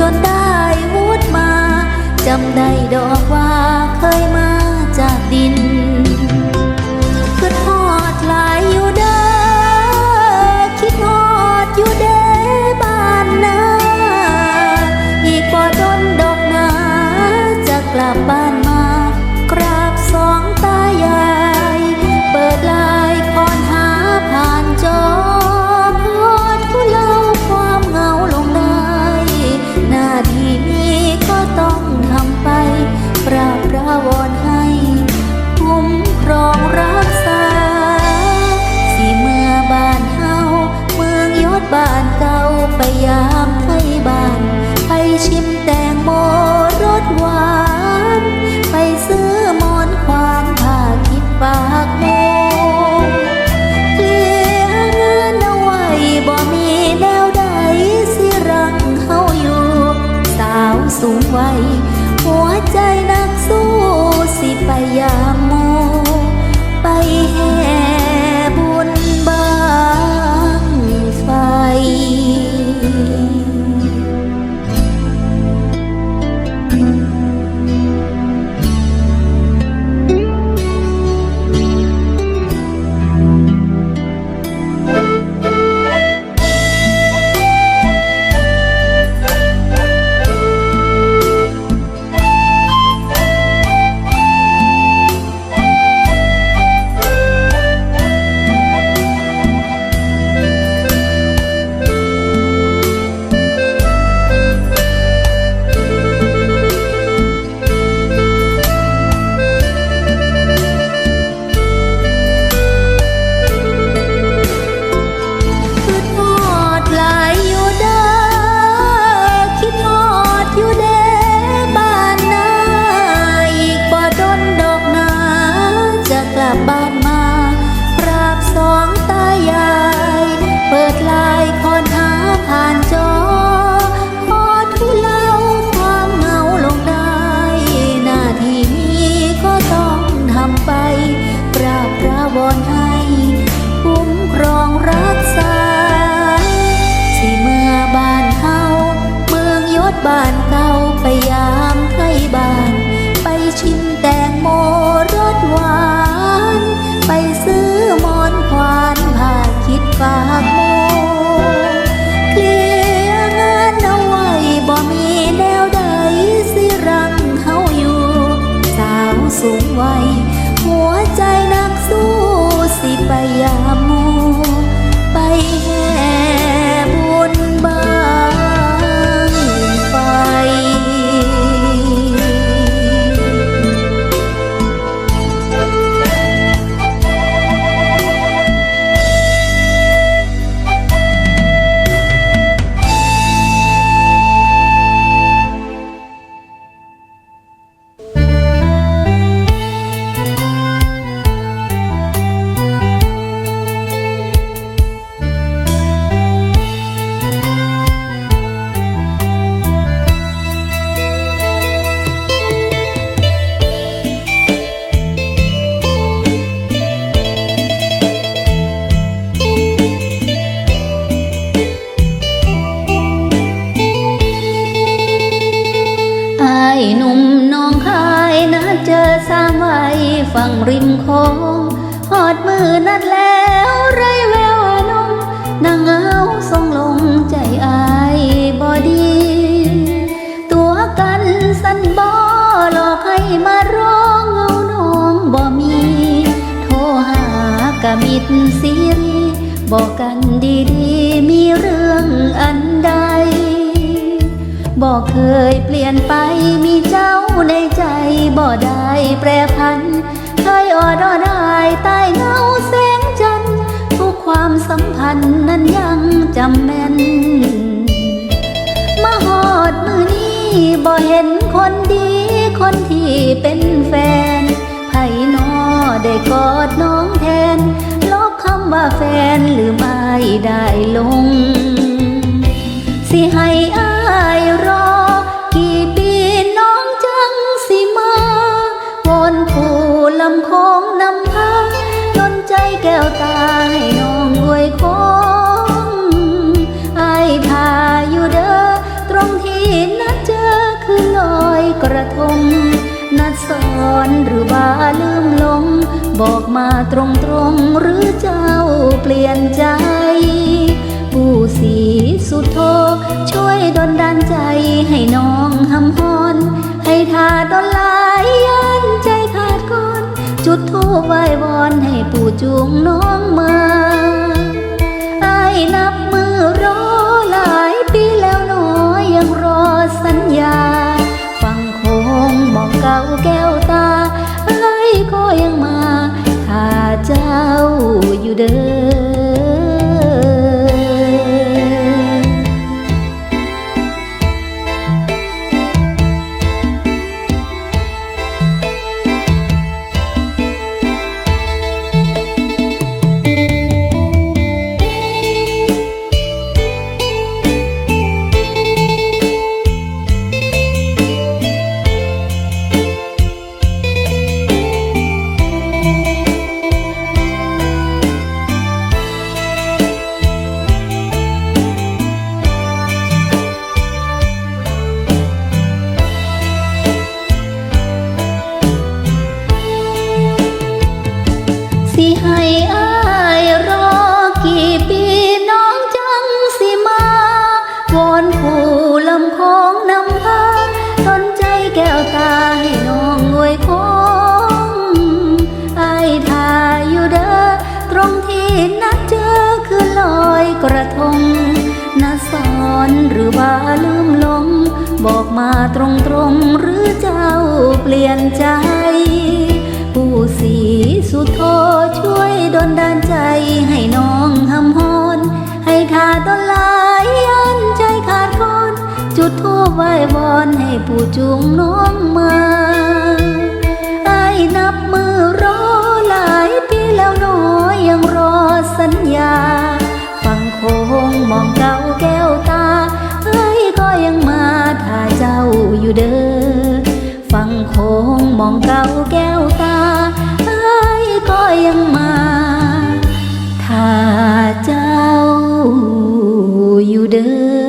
จนได้วุฒิมาจำได้ดอกว่าเคยมา นัดแล้วไรแววนมนางเงาทรงลงใจอายบอดี ตัวกันสันบอหลอกให้มาร้องเงาน้องบ่มี โทรหากะมิดซีรีบอกกันดีๆ มีเรื่องอันใด บอกเคยเปลี่ยนไปมีเจ้าในใจบ่ได้แปรพัน ดอได้ใต้เงาแสงจันทร์ทุกความสัมพันธ์นั้นยังจำแม่น มาหอดมือนี้บ่เห็นคนดีคนที่เป็นแฟนไผนอได้กอดน้องแทนลบคำว่าแฟนลืมอายได้ลง สิให้อายรอ บอกมาตรงๆหรือเจ้าเปลี่ยนใจ ผู้สีสุดโทช่วยดลดันใจให้น้องหำฮอน ให้ทาดนลายยันใจขาดก่อน จุดทูบไหว้วอนให้ปู่จูงน้องมาไอ้นับ อยู่เด้อ มาตรงๆหรือเจ้าเปลี่ยนใจ ผู้สีสุดโทช่วยดลดานใจให้น้องหำฮอน ให้ขาดต้นลายยันใจขาดก่อนจุดทูบไหว้วอนให้ผู้จูงน้องมาไอ้นับมือรอหลายปีแล้วหนอยยังรอสัญญา ฟังโคงมองเก่าแก้วตาไอ้ยก็ยังมา เจ้าอยู่เด้อฟังโคงมองเก่าแก้วตาไอ้ก็ยังมา ถ้าเจ้าอยู่เด้อ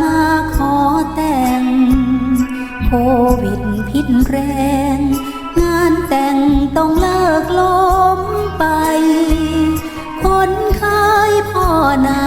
มาขอแต่ง โควิดพิษแรง งานแต่งต้องเลิกล้มไป คนเคยพ่อนา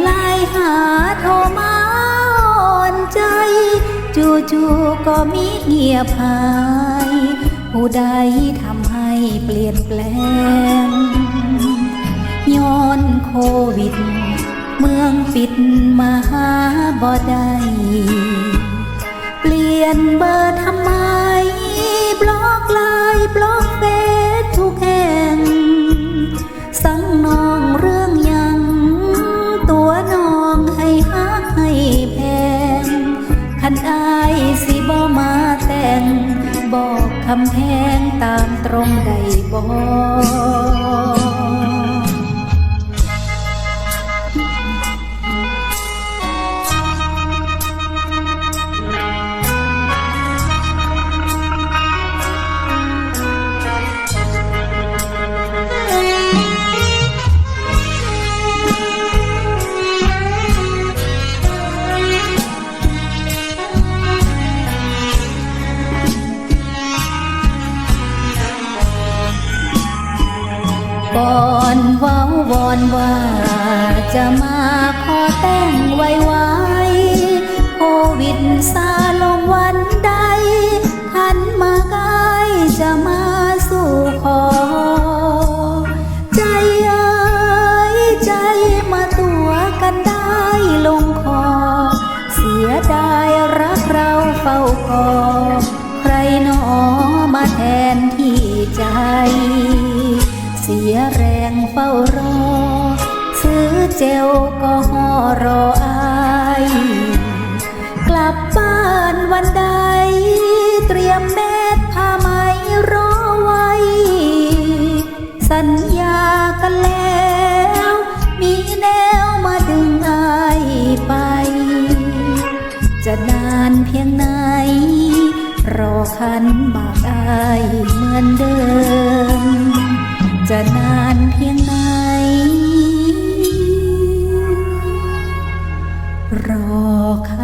ไล่หาโทรมาอ่อนใจ จู่ๆก็มีเงียบหาย ผู้ใดทำให้เปลี่ยนแปลง ย้อนโควิด เมืองปิดมาหาบ่ได้เปลี่ยนเบอร์ทำไม บล็อกไลน์บล็อกเฟซทุกแห่ง สั่งน้องเรื่องยัง ตัวน้องให้ฮักให้แพงคันอายสิบำแพงตามตรงใดบ่ก่ รออายกลับบ้านวันใด เตรียมแมสผ้าไหมรอไว้ สัญญากันแล้ว มีแนวมาดึงอายไป จะนานเพียงไหน รอคันบากอายเหมือนเดิม จะนานเพียงไหน ร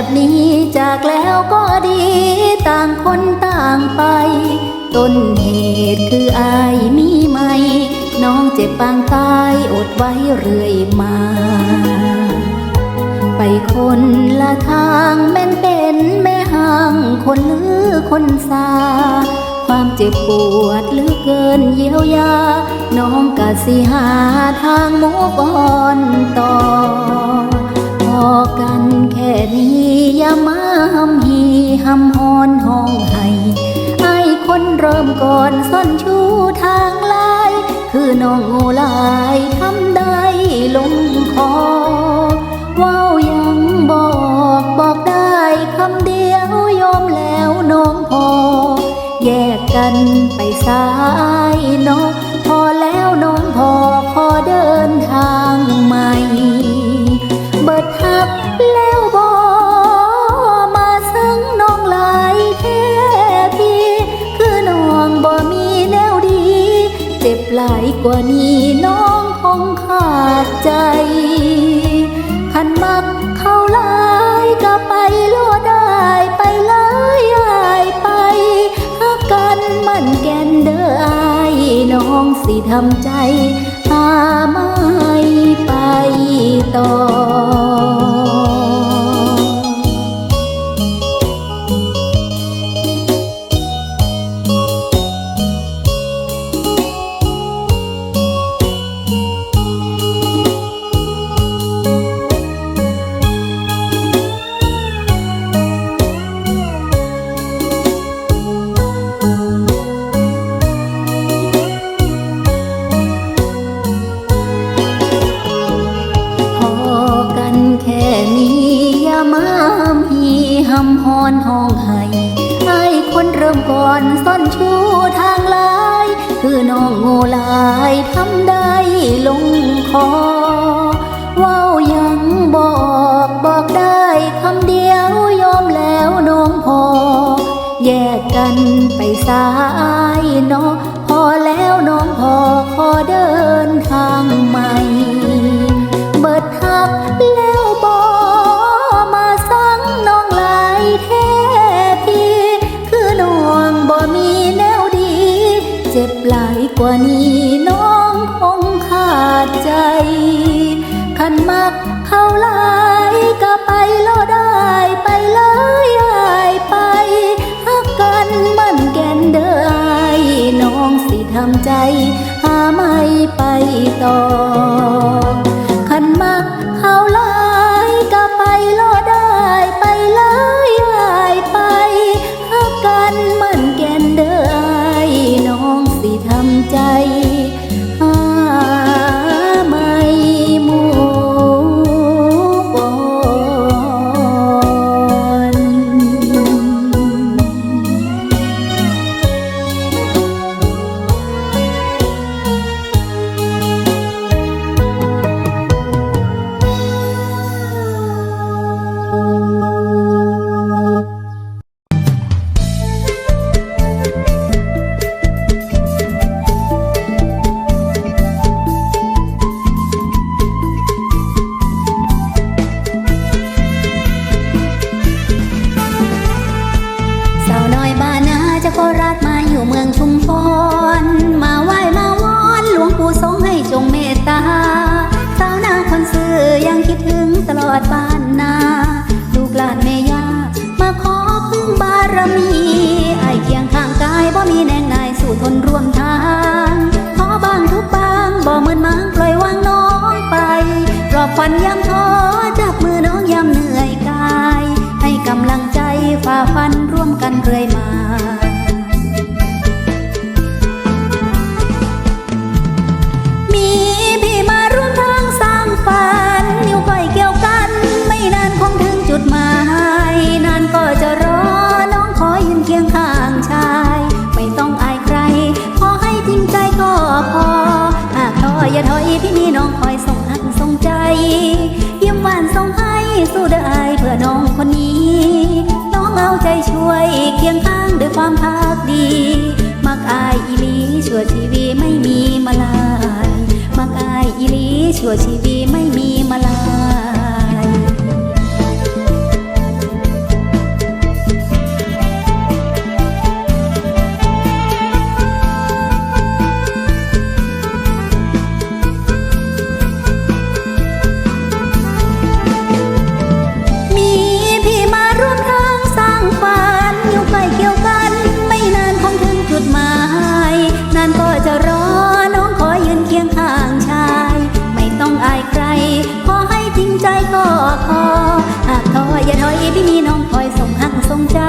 แบบนี้จากแล้วก็ดีต่างคนต่างไป ต้นเหตุคืออายมีไหม น้องเจ็บปางตายอดไว้เรื่อยมา ไปคนละทางแม่นเป็นแม่ห่างคนหรือคนสาความเจ็บปวดหลือเกินเยียวยา น้องกะสิหาทางมูกอ่อนต่อ อกันแค่นี้อย่ามาหำฮีหำฮอนห้องให้ไอ้คนเริ่มก่อนซ่อนชูทางลาย คือน้องโง่หลายทำได้ลงคอว้าวยังบอกบอกได้คำเดียวยอมแล้วน้องพอ แยกกันไปสายน้องพอแล้วน้องพอขอเดินทาง กว่านี้น้องคงขาดใจขันมักเข้าหลายก็ไปโลดได้ไปเลยอายไปหักกันมันแกนเด้ออายน้องสิทำใจหาไม่ไปต่อ งบอกบอกได้คำเดียวยอมแล้วน้องพอ แยกกันไปสายเนาะพอแล้วน้องพอขอเดินทางใหม่ เบิดทักแล้วบอมาสั่งน้องหลายแท้พี่ คือน้องบ่มีแนวดี เจ็บหลายกว่านี้น้องคงขาดใจ ขันมัก เขาหลายก็ไปโลดได้ไปเลยอายไปฮักกันมันแก่นเด้ออายน้องสิทำใจ หาไม่ไปต่อ ชั่วชีวิตไม่มีมาลายมีพี่มาร่วมทางสร้างฝันอยู่ใกล้เกี่ยวกัน ไม่นานคงถึงจุดหมายนานก็จะรอ พี่มีน้องคอยส่งหักส่งใจ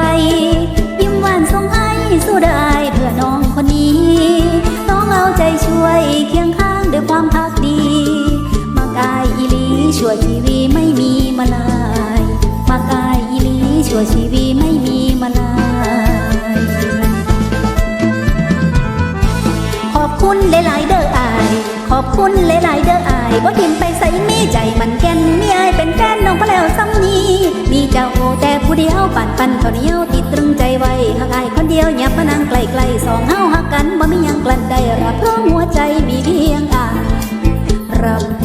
ยิ้มหวานส่งให้สู้ได้เพื่อน้องคนนี้ น้องเอาใจช่วยเคียงข้างด้วยความพักดี มากายอีลีช่วยชีวิไม่มีมาลาย มากายอีลีช่วยชีวิไม่มีมาลาย ขอบคุณหลายๆเด้ออาย ขอบคุณหลายๆเด้ออายบ่ทิมไปใส่มีใจมันแก่นมีอายเป็นแฟนน้องก็แล้วซ้ำ เดียวปั่นเท่านี้ติดตรึงใจไว้หากอายคนเดียวอย่ามานั่งไกลๆสองเฮาหักกันบ่มียังกลั่นได้รับรองหัวใจมีเพียงอารับ